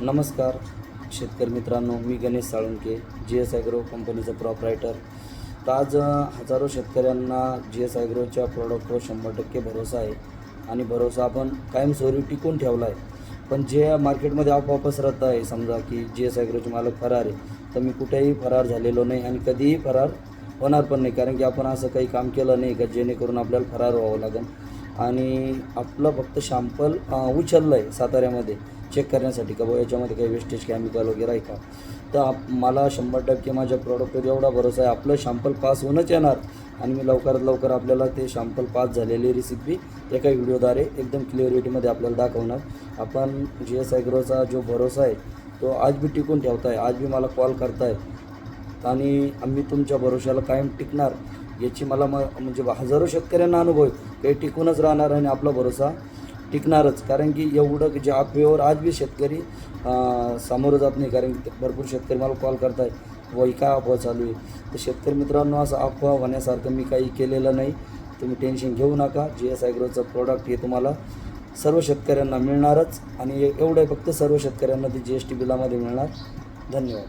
नमस्कार शेतकरी मित्रांनो मी Ganesh Salunke G S agro कंपनीचा प्रॉपरायटर तर आज हजारो शेतकऱ्यांना जी एस ॲग्रोच्या प्रॉडक्टवर शंभर टक्के भरोसा आहे. आणि भरोसा आपण कायमस्वरूपी टिकून ठेवला आहे. पण जे मार्केटमध्ये अफवा रद्द आहे समजा की जी एस ॲग्रोचे मालक फरार आहे तर मी कुठेही फरार झालेलो नाही आणि कधीही फरार होणार पण नाही. कारण की आपण असं काही काम केलं नाही का जेणेकरून आपल्याला फरार व्हावं लागेल. आणि आपलं फक्त शॅम्पल उचललं आहे साताऱ्यामध्ये. चेक करण्यासाठी का बुवा याच्यामध्ये काही वेस्टेज केमिकल वगैरे आहे का? तर आप मला शंभर टक्के माझ्या प्रॉडक्टवर एवढा भरोसा आहे. आपलं शॅम्पल पास होऊनच येणार. आणि मी लवकरात लवकर आपल्याला ते शॅम्पल पास झालेली रेसिपी एका व्हिडिओद्वारे एकदम क्लिअरिटीमध्ये आपल्याला दाखवणार. आपण जी एस ॲग्रोचा जो भरोसा आहे तो आज बी टिकून ठेवताय. आज बी मला कॉल करताय. आणि आम्ही तुमच्या भरोशाला कायम टिकणार. याची मला म म्हणजे हजारो शेतकऱ्यांना अनुभव आहे. काही टिकूनच राहणार आणि आपला भरोसा टिकणारच. कारण की एवढं जे अफवेवर आज बी शेतकरी सामोरं जात नाही. कारण की भरपूर शेतकरी मला कॉल करताय वही काय अफवा चालू आहे. तर शेतकरी मित्रांनो असं अफवा होण्यासारखं मी काही केलेलं नाही. तुम्ही टेन्शन घेऊ नका. जी एस आयग्रोचं प्रोडक्ट हे तुम्हाला सर्व शेतकऱ्यांना मिळणारच. आणि एवढं फक्त सर्व शेतकऱ्यांना ते जी एस टी बिलामध्ये मिळणार. धन्यवाद.